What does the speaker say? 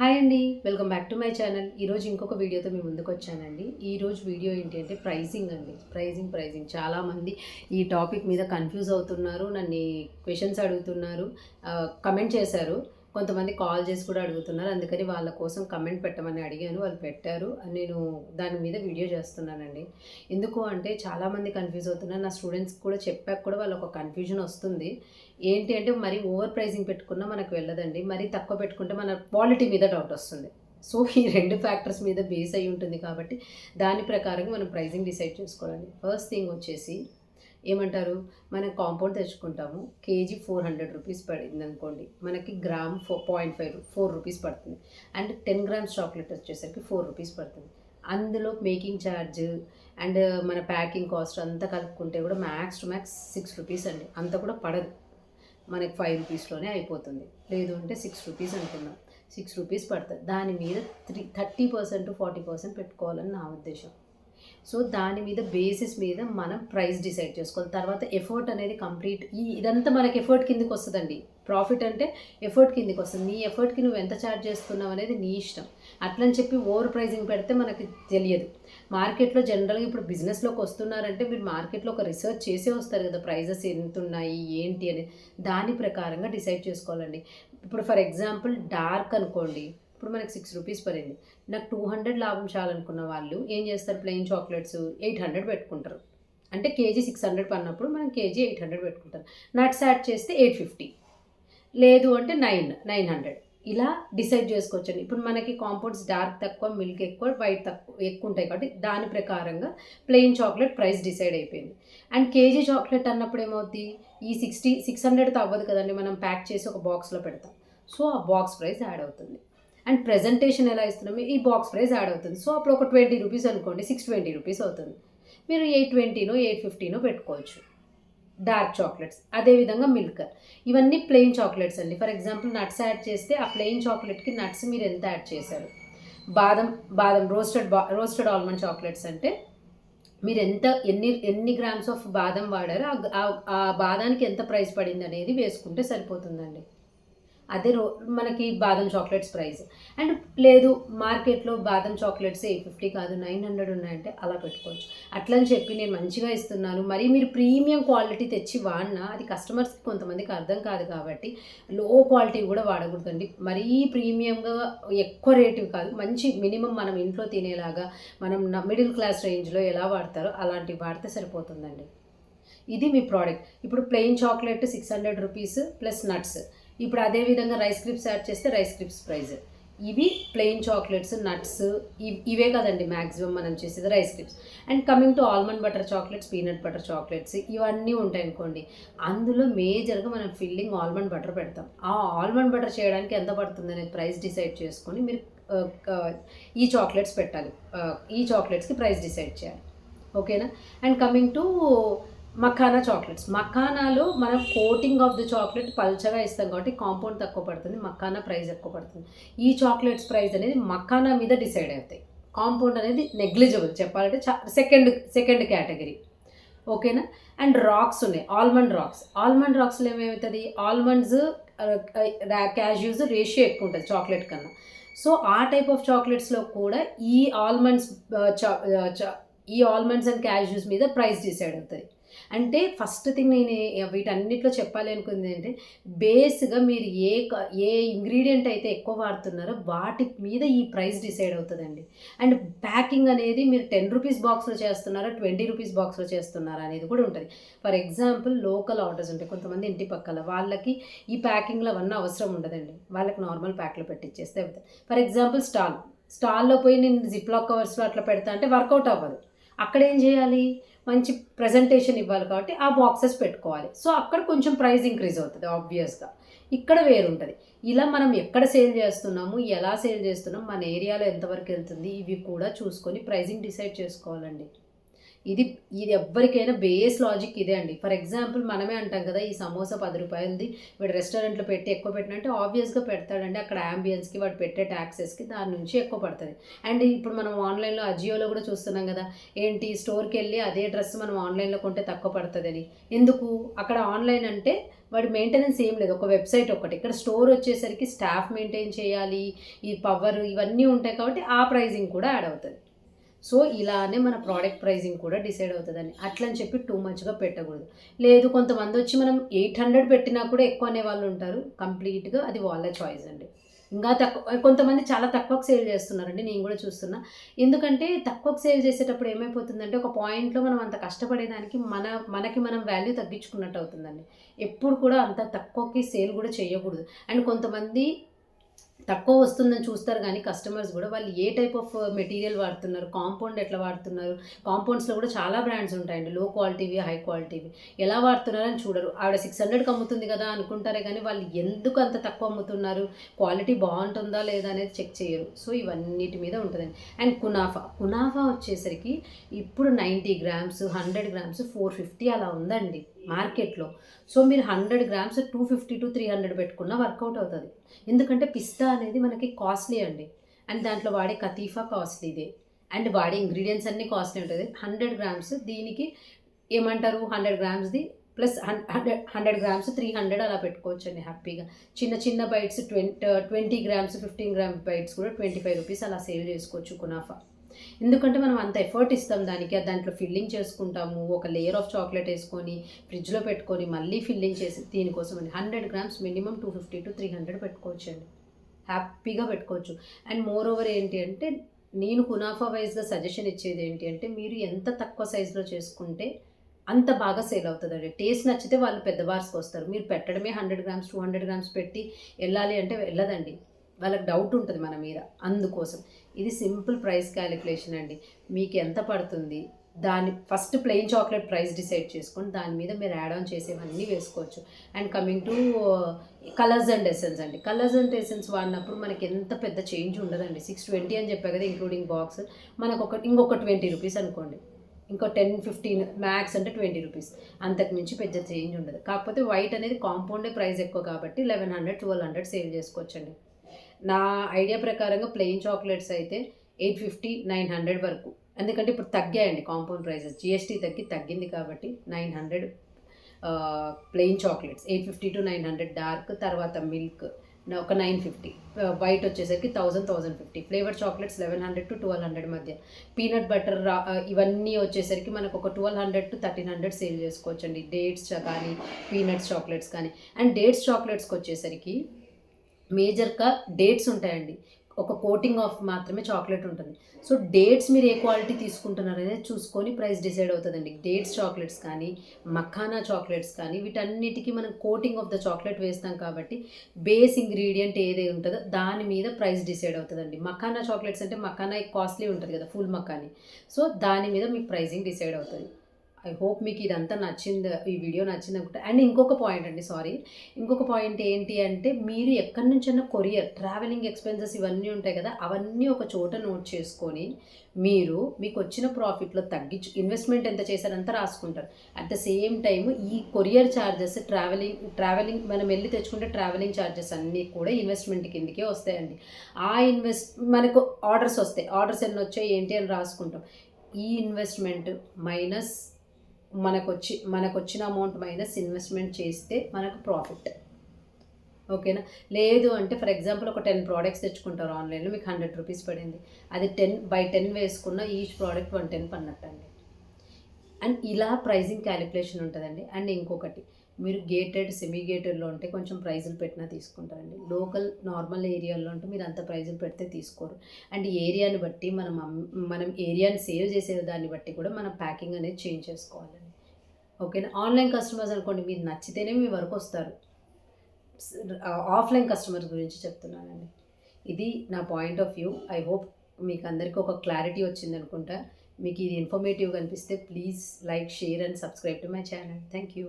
Hi అండి welcome back to my channel. ఈరోజు ఇంకొక వీడియోతో మీ ముందుకు వచ్చానండి. ఈరోజు వీడియో ఏంటి అంటే ప్రైజింగ్ అండి. ప్రైజింగ్ ప్రైజింగ్ చాలామంది ఈ టాపిక్ మీద కన్ఫ్యూజ్ అవుతున్నారు నన్ను క్వశ్చన్స్ అడుగుతున్నారు కమెంట్ చేశారు. కొంతమంది కాల్ చేసి కూడా అడుగుతున్నారు. అందుకని వాళ్ళ కోసం కమెంట్ పెట్టమని అడిగాను. వాళ్ళు పెట్టారు. నేను దాని మీద వీడియో చేస్తున్నానండి. ఎందుకు అంటే చాలామంది కన్ఫ్యూజ్ అవుతున్నారు. నా స్టూడెంట్స్ కూడా చెప్పాక కూడా వాళ్ళకి ఒక కన్ఫ్యూజన్ వస్తుంది. ఏంటి అంటే మరి ఓవర్ ప్రైజింగ్ పెట్టుకున్నా మనకు వెళ్ళదండి. మరి తక్కువ పెట్టుకుంటే మన క్వాలిటీ మీద డౌట్ వస్తుంది. సో ఈ రెండు ఫ్యాక్టర్స్ మీద బేస్ అయి ఉంటుంది కాబట్టి దాని ప్రకారంగా మనం ప్రైజింగ్ డిసైడ్ చేసుకోవాలండి ఫస్ట్ థింగ్ వచ్చేసి ఏమంటారు? మనం కాంపౌండ్ తెచ్చుకుంటాము. కేజీ ఫోర్ హండ్రెడ్ రూపీస్ పడింది అనుకోండి మనకి gram four point five four rupees పడుతుంది. అండ్ టెన్ గ్రామ్స్ చాక్లెట్ వచ్చేసరికి ఫోర్ రూపీస్ పడుతుంది. అందులో మేకింగ్ ఛార్జ్ అండ్ మన ప్యాకింగ్ కాస్ట్ అంతా కలుపుకుంటే కూడా max to max six rupees అండి. అంత కూడా పడదు. మనకి ఫైవ్ రూపీస్లోనే అయిపోతుంది. లేదు అంటే సిక్స్ రూపీస్ అనుకుందాం. సిక్స్ రూపీస్ పడుతుంది. దాని మీద three thirty percent forty percent పెట్టుకోవాలని నా ఉద్దేశం. సో దాని మీద బేసిస్ మీద మనం ప్రైస్ డిసైడ్ చేసుకోవాలి. తర్వాత ఎఫర్ట్ అనేది కంప్లీట్ ఈ ఇదంతా మనకి ఎఫర్ట్ కిందకి వస్తుందండి. ప్రాఫిట్ అంటే ఎఫర్ట్ కిందకి వస్తుంది. నీ ఎఫర్ట్కి నువ్వు ఎంత ఛార్జ్ చేస్తున్నావు అనేది నీ ఇష్టం. అట్లని చెప్పి ఓవర్ ప్రైజింగ్ పెడితే మనకి తెలియదు. మార్కెట్లో జనరల్గా ఇప్పుడు బిజినెస్లోకి వస్తున్నారంటే మీరు మార్కెట్లో ఒక రీసెర్చ్ చేసే వస్తారు కదా ప్రైజెస్ ఎంత ఉన్నాయి ఏంటి అని. దాని ప్రకారంగా డిసైడ్ చేసుకోవాలండి. ఇప్పుడు ఫర్ ఎగ్జాంపుల్ డార్క్ అనుకోండి. ఇప్పుడు మనకి సిక్స్ రూపీస్ పడింది. నాకు టూ హండ్రెడ్ లాభం చాలనుకున్న వాళ్ళు ఏం చేస్తారు? ప్లెయిన్ చాక్లెట్స్ ఎయిట్ హండ్రెడ్ పెట్టుకుంటారు. అంటే కేజీ సిక్స్ హండ్రెడ్ పడినప్పుడు మనం కేజీ ఎయిట్ హండ్రెడ్ పెట్టుకుంటారు నట్స్ యాడ్ చేస్తే ఎయిట్ ఫిఫ్టీ లేదు అంటే నైన్ నైన్ హండ్రెడ్ ఇలా డిసైడ్ చేసుకోవచ్చండి. ఇప్పుడు మనకి కాంపౌండ్స్ డార్క్ తక్కువ మిల్క్ ఎక్కువ వైట్ తక్కువ ఎక్కువ ఉంటాయి కాబట్టి దాని ప్రకారంగా ప్లెయిన్ చాక్లెట్ ప్రైస్ డిసైడ్ అయిపోయింది. అండ్ కేజీ చాక్లెట్ అన్నప్పుడు ఏమవుద్ది? ఈ సిక్స్టీ సిక్స్ హండ్రెడ్తో అవ్వదు కదండి. మనం ప్యాక్ చేసి ఒక బాక్స్లో పెడతాం. సో ఆ బాక్స్ ప్రైస్ యాడ్ అవుతుంది. అండ్ ప్రజెంటేషన్ ఎలా ఇస్తున్నామో ఈ బాక్స్ ప్రైస్ యాడ్ అవుతుంది. సో అప్పుడు ఒక ట్వంటీ రూపీస్ అనుకోండి సిక్స్ ట్వంటీ రూపీస్ అవుతుంది. మీరు ఎయిట్ ట్వంటీనో ఎయిట్ ఫిఫ్టీనో పెట్టుకోవచ్చు. డార్క్ చాక్లెట్స్ అదేవిధంగా మిల్క్. ఇవన్నీ ప్లెయిన్ చాక్లెట్స్ అండి. ఫర్ ఎగ్జాంపుల్ నట్స్ యాడ్ చేస్తే ఆ ప్లెయిన్ చాక్లెట్కి నట్స్ మీరు ఎంత యాడ్ చేశారు? బాదం బాదం రోస్టెడ్ బా రోస్టెడ్ ఆల్మండ్ చాక్లెట్స్ అంటే మీరు ఎంత ఎన్ని ఎన్ని గ్రామ్స్ ఆఫ్ బాదం వాడారో ఆ- ఆ బాదానికి ఎంత ప్రైస్ పడింది అనేది వేసుకుంటే సరిపోతుందండి. అదే రో మనకి బాదం చాక్లెట్స్ ప్రైస్. అండ్ లేదు మార్కెట్లో బాదం చాక్లెట్స్ ఎయిట్ ఫిఫ్టీ కాదు నైన్ హండ్రెడ్ ఉన్నాయంటే అలా పెట్టుకోవచ్చు. అట్లని చెప్పి నేను మంచిగా ఇస్తున్నాను. మరి మీరు ప్రీమియం క్వాలిటీ తెచ్చి వాడినా అది కస్టమర్స్కి కొంతమందికి అర్థం కాదు కాబట్టి లో క్వాలిటీ కూడా వాడకూడదండి. మరీ ప్రీమియంగా ఎక్కువ రేటు కాదు మంచి మినిమం మనం ఇంట్లో తినేలాగా మనం మిడిల్ క్లాస్ రేంజ్లో ఎలా వాడతారో అలాంటివి వాడితే సరిపోతుందండి. ఇది మీ ప్రోడక్ట్. ఇప్పుడు plain chocolate six hundred rupees plus nuts. ఇప్పుడు అదే విధంగా రైస్ క్రిప్స్ యాడ్ చేస్తే రైస్ క్రిప్స్ ప్రైస్ ఇవి ప్లెయిన్ చాక్లెట్స్ నట్స్ ఇవే కదండి మ్యాక్సిమం మనం చేసేది rice crisps and coming to almond butter chocolates peanut butter chocolates ఇవన్నీ ఉంటాయి అనుకోండి. అందులో మేజర్గా మనం ఫిల్లింగ్ ఆల్మండ్ బటర్ పెడతాం. ఆ ఆల్మండ్ బటర్ చేయడానికి ఎంత పడుతుంది అనేది ప్రైస్ డిసైడ్ చేసుకొని మీరు ఈ చాక్లెట్స్ పెట్టాలి. ఈ చాక్లెట్స్కి ప్రైస్ డిసైడ్ చేయాలి. ఓకేనా and coming to makhana chocolates. మఖానాలో మనం కోటింగ్ ఆఫ్ ది చాక్లెట్ పల్చగా ఇస్తాం కాబట్టి కాంపౌండ్ తక్కువ పడుతుంది మఖానా ప్రైస్ ఎక్కువ పడుతుంది. ఈ చాక్లెట్స్ ప్రైస్ అనేది మఖానా మీద డిసైడ్ అవుతాయి. కాంపౌండ్ అనేది నెగ్లిజిబుల్ చెప్పాలంటే సెకండ్ సెకండ్ కేటగిరీ. ఓకేనా? అండ్ రాక్స్ ఉన్నాయి. Almond rocks. ఆల్మండ్ రాక్స్లో ఏమవుతుంది? ఆల్మండ్స్ క్యాష్యూస్ రేషియో ఎక్కువ ఉంటుంది చాక్లెట్ కన్నా. సో ఆ టైప్ ఆఫ్ చాక్లెట్స్లో కూడా ఈ ఆల్మండ్స్ ఈ ఆల్మండ్స్ అండ్ క్యాష్యూస్ మీద ప్రైస్ డిసైడ్ అవుతుంది అంటే ఫస్ట్ థింగ్ నేను వీటన్నిటిలో చెప్పాలి అనుకుంది అంటే బేస్గా మీరు ఏ క- ఏ ఇంగ్రీడియంట్ అయితే ఎక్కువ వాడుతున్నారో వాటి మీద ఈ ప్రైస్ డిసైడ్ అవుతుందండి. అండ్ ప్యాకింగ్ అనేది మీరు టెన్ రూపీస్ బాక్స్లో చేస్తున్నారా ట్వంటీ రూపీస్ బాక్స్లో చేస్తున్నారా అనేది కూడా ఉంటుంది. ఫర్ ఎగ్జాంపుల్ లోకల్ ఆర్డర్స్ ఉంటాయి. కొంతమంది ఇంటి పక్కల వాళ్ళకి ఈ ప్యాకింగ్లో అవన్నీ అవసరం ఉండదండి. వాళ్ళకి నార్మల్ ప్యాక్లో పెట్టిచ్చేస్తే అవుతుంది. For example stall. స్టాల్లో పోయి నేను జిప్లాక్ కవర్స్లో అట్లా పెడతా అంటే వర్కౌట్ అవ్వదు. అక్కడ ఏం చేయాలి? మంచి ప్రజెంటేషన్ ఇవ్వాలి కాబట్టి ఆ బాక్సెస్ పెట్టుకోవాలి. సో అక్కడ కొంచెం ప్రైస్ ఇంక్రీజ్ అవుతుంది ఆబ్వియస్గా ఇక్కడ వేరుంటుంది. ఇలా మనం ఎక్కడ సేల్ చేస్తున్నాము ఎలా సేల్ చేస్తున్నాం మన ఏరియాలో ఎంతవరకు వెళ్తుంది ఇవి కూడా చూసుకొని ప్రైజింగ్ డిసైడ్ చేసుకోవాలండి. ఇది ఇది ఎవరికైనా బేస్ లాజిక్ ఇదే అండి. ఫర్ ఎగ్జాంపుల్ మనమే అంటాం కదా ఈ సమోసా పది రూపాయలది వీడు రెస్టారెంట్లో పెట్టి ఎక్కువ పెట్టినంటే ఆబ్వియస్గా పెడతాడండి. అక్కడ అంబియన్స్కి వాడు పెట్టే ట్యాక్సెస్కి దాని నుంచి ఎక్కువ పడుతుంది. అండ్ ఇప్పుడు మనం ఆన్లైన్లో అజియోలో కూడా చూస్తున్నాం కదా ఏంటి స్టోర్కి వెళ్ళి అదే డ్రెస్ మనం ఆన్లైన్లో కొంటే తక్కువ పడుతుందని. ఎందుకు? అక్కడ ఆన్లైన్ అంటే వాడి మెయింటెనెన్స్ ఏం లేదు. ఒక వెబ్సైట్ ఒకటి ఇక్కడ స్టోర్ వచ్చేసరికి స్టాఫ్ మెయింటైన్ చేయాలి ఈ పవర్ ఇవన్నీ ఉంటాయి కాబట్టి ఆ ప్రైజింగ్ కూడా యాడ్ అవుతుంది. సో ఇలానే మన ప్రోడక్ట్ ప్రైజింగ్ కూడా డిసైడ్ అవుతుందని అట్లని చెప్పి టూ మచ్గా పెట్టకూడదు. లేదు కొంతమంది వచ్చి మనం ఎయిట్ హండ్రెడ్ పెట్టినా కూడా ఎక్కువ అనే వాళ్ళు ఉంటారు. కంప్లీట్గా అది వాళ్ళ చాయిస్ అండి. ఇంకా తక్కువ కొంతమంది చాలా తక్కువకు సేల్ చేస్తున్నారండి. నేను కూడా చూస్తున్నా. ఎందుకంటే తక్కువకు సేల్ చేసేటప్పుడు ఏమైపోతుందంటే ఒక పాయింట్లో మనం అంత కష్టపడేదానికి మన మనకి మనం వాల్యూ తగ్గించుకున్నట్టు అవుతుందండి. ఎప్పుడు కూడా అంత తక్కువకి సేల్ కూడా చేయకూడదు. అండ్ కొంతమంది తక్కువ వస్తుందని చూస్తారు కానీ కస్టమర్స్ కూడా వాళ్ళు ఏ టైప్ ఆఫ్ మెటీరియల్ వాడుతున్నారు కాంపౌండ్ ఎట్లా వాడుతున్నారు కాంపౌండ్స్లో కూడా చాలా బ్రాండ్స్ ఉంటాయండి లో క్వాలిటీవి హై క్వాలిటీవి ఎలా వాడుతున్నారని చూడరు. ఆవిడ సిక్స్ హండ్రెడ్కి అమ్ముతుంది కదా అనుకుంటారే కానీ వాళ్ళు ఎందుకు అంత తక్కువ అమ్ముతున్నారు క్వాలిటీ బాగుంటుందా లేదా అనేది చెక్ చేయరు. సో ఇవన్నిటి మీద ఉంటుందండి. అండ్ కునాఫా కునాఫా వచ్చేసరికి ఇప్పుడు ninety grams hundred grams four fifty అలా ఉందండి. మార్కెట్లో. సో మీరు hundred grams two fifty to three hundred పెట్టుకున్నా వర్కౌట్ అవుతుంది. ఎందుకంటే పిస్తా అనేది మనకి కాస్ట్లీ అండి. అండ్ దాంట్లో వాడే కతీఫా కాస్ట్లీదే అండ్ వాడే ఇంగ్రీడియంట్స్ అన్నీ కాస్ట్లీ ఉంటుంది. హండ్రెడ్ గ్రామ్స్ దీనికి ఏమంటారు? Hundred గ్రామ్స్ది plus hundred hundred grams three hundred అలా పెట్టుకోవచ్చు అండి హ్యాపీగా. చిన్న చిన్న bites twenty twenty grams fifteen gram bites కూడా ట్వంటీ ఫైవ్ రూపీస్ అలా సేల్ చేసుకోవచ్చు కునాఫా. ఎందుకంటే మనం అంత ఎఫర్ట్ ఇస్తాం దానికి దాంట్లో ఫిల్లింగ్ చేసుకుంటాము ఒక లేయర్ ఆఫ్ చాక్లెట్ వేసుకొని ఫ్రిడ్జ్లో పెట్టుకొని మళ్ళీ ఫిల్లింగ్ చేసి దీనికోసం అండి hundred grams minimum two fifty to three hundred పెట్టుకోవచ్చు అండి హ్యాపీగా పెట్టుకోవచ్చు. అండ్ మోర్ ఓవర్ ఏంటి అంటే నేను కునాఫా వైజ్గా సజెషన్ ఇచ్చేది ఏంటి అంటే మీరు ఎంత తక్కువ సైజులో చేసుకుంటే అంత బాగా సేల్ అవుతుందండి. టేస్ట్ నచ్చితే వాళ్ళు పెద్ద బార్స్కి వస్తారు. మీరు పెట్టడమే hundred grams two hundred grams పెట్టి వెళ్ళాలి అంటే వెళ్ళదండి. వాళ్ళకి డౌట్ ఉంటుంది మన మీద. అందుకోసం. ఇది సింపుల్ ప్రైస్ క్యాలిక్యులేషన్ అండి. మీకు ఎంత పడుతుంది? దాని first plain chocolate price decide చేసుకొని దాని మీద మీరు యాడ్ ఆన్ చేసేవన్నీ వేసుకోవచ్చు. And coming to colours and essence అండి. కలర్స్ అండ్ ఎసెన్స్ వాడినప్పుడు మనకి ఎంత పెద్ద చేంజ్ ఉండదండి. సిక్స్ ట్వంటీ అని చెప్పా కదా ఇంక్లూడింగ్ బాక్స్ మనకు ఒక ఇంకొక ట్వంటీ రూపీస్ అనుకోండి. ఇంకో టెన్ ఫిఫ్టీన్ మ్యాక్స్ అంటే ట్వంటీ రూపీస్. అంతకు మించి పెద్ద చేంజ్ ఉండదు. కాకపోతే వైట్ అనేది కాంపౌండే ప్రైస్ ఎక్కువ కాబట్టి eleven hundred twelve hundred sale చేసుకోవచ్చండి. నా ఐడియా ప్రకారంగా ప్లెయిన్ చాక్లెట్స్ అయితే ఎయిట్ ఫిఫ్టీ నైన్ హండ్రెడ్ వరకు. ఎందుకంటే ఇప్పుడు తగ్గాయండి కాంపౌండ్ ప్రైసెస్. జిఎస్టీ తగ్గి తగ్గింది కాబట్టి nine hundred plain chocolates. Eight fifty to nine hundred dark తర్వాత మిల్క్ ఒక నైన్ ఫిఫ్టీ. వైట్ వచ్చేసరికి thousand thousand fifty. Flavour chocolates eleven hundred to twelve hundred మధ్య. పీనట్ బటర్ ఇవన్నీ వచ్చేసరికి మనకు ఒక twelve hundred to thirteen hundred sale చేసుకోవచ్చండి. Dates కానీ పీనట్స్ చాక్లెట్స్ కానీ. అండ్ డేట్స్ చాక్లెట్స్కి వచ్చేసరికి మేజర్గా డేట్స్ ఉంటాయండి. ఒక కోటింగ్ ఆఫ్ మాత్రమే చాక్లెట్ ఉంటుంది. సో డేట్స్ మీరు ఏ క్వాలిటీ తీసుకుంటున్నారు అనేది చూసుకొని ప్రైస్ డిసైడ్ అవుతుందండి. డేట్స్ చాక్లెట్స్ కానీ మఖానా చాక్లెట్స్ కానీ వీటన్నిటికీ మనం కోటింగ్ ఆఫ్ ద చాక్లెట్ వేస్తాం కాబట్టి బేస్ ఇంగ్రీడియంట్ ఏది ఉంటుందో దాని మీద ప్రైస్ డిసైడ్ అవుతుందండి. మఖానా చాక్లెట్స్ అంటే మఖానా కాస్ట్లీ ఉంటుంది కదా ఫుల్ మఖానీ. సో దాని మీద మీకు ప్రైజింగ్ డిసైడ్ అవుతుంది. ఐ హోప్ మీకు ఇదంతా నచ్చింది ఈ వీడియో నచ్చింది అనుకుంటా. అండ్ ఇంకొక పాయింట్ అండి సారీ ఇంకొక పాయింట్ ఏంటి అంటే మీరు ఎక్కడి నుంచైనా కొరియర్ ట్రావెలింగ్ ఎక్స్పెన్సెస్ ఇవన్నీ ఉంటాయి కదా అవన్నీ ఒక చోట నోట్ చేసుకొని మీరు మీకు వచ్చిన ప్రాఫిట్లో తగ్గించు ఇన్వెస్ట్మెంట్ ఎంత చేశారంతా రాసుకుంటారు. అట్ ద సేమ్ టైం ఈ కొరియర్ ఛార్జెస్ ట్రావెలింగ్ ట్రావెలింగ్ మనం వెళ్ళి తెచ్చుకుంటే ట్రావెలింగ్ ఛార్జెస్ అన్నీ కూడా ఇన్వెస్ట్మెంట్ కిందకే వస్తాయండి. ఆ ఇన్వెస్ట్ మనకు ఆర్డర్స్ వస్తాయి. ఆర్డర్స్ ఎన్ని వచ్చాయి ఏంటి అని రాసుకుంటాం. ఈ ఇన్వెస్ట్మెంట్ మైనస్ మనకొచ్చి మనకొచ్చిన అమౌంట్ మైనస్ ఇన్వెస్ట్మెంట్ చేస్తే మనకు ప్రాఫిట్ ఓకేనా? లేదు అంటే ఫర్ ఎగ్జాంపుల్ ఒక టెన్ ప్రోడక్ట్స్ తెచ్చుకుంటారు ఆన్లైన్లో మీకు హండ్రెడ్ రూపీస్ పడింది. అది టెన్ బై టెన్ వేసుకున్న ఈచ్ ప్రోడక్ట్ వన్ టెన్ పన్నట్టండి అండ్ ఇలా ప్రైజింగ్ క్యాలిక్యులేషన్ ఉంటుందండి. అండ్ ఇంకొకటి మీరు గేటెడ్ సెమీ గేటెడ్లో ఉంటే కొంచెం ప్రైజులు పెట్టినా తీసుకుంటారండి. లోకల్ నార్మల్ ఏరియాలో ఉంటే మీరు అంత ప్రైజులు పెడితే తీసుకోరు. అండ్ ఏరియాని బట్టి మనం మనం ఏరియాని సేవ్ చేసే దాన్ని బట్టి కూడా మనం ప్యాకింగ్ అనేది చేంజ్ చేసుకోవాలండి. ఓకేనా? ఆన్లైన్ కస్టమర్స్ అనుకోండి మీరు నచ్చితేనే మీ వరకు వస్తారు. ఆఫ్లైన్ కస్టమర్స్ గురించి చెప్తున్నానండి. ఇది నా point of view. I hope మీకు అందరికీ ఒక క్లారిటీ వచ్చింది అనుకుంటా. మీకు ఇది ఇన్ఫర్మేటివ్ అనిపిస్తే please like share and subscribe to my channel. Thank you.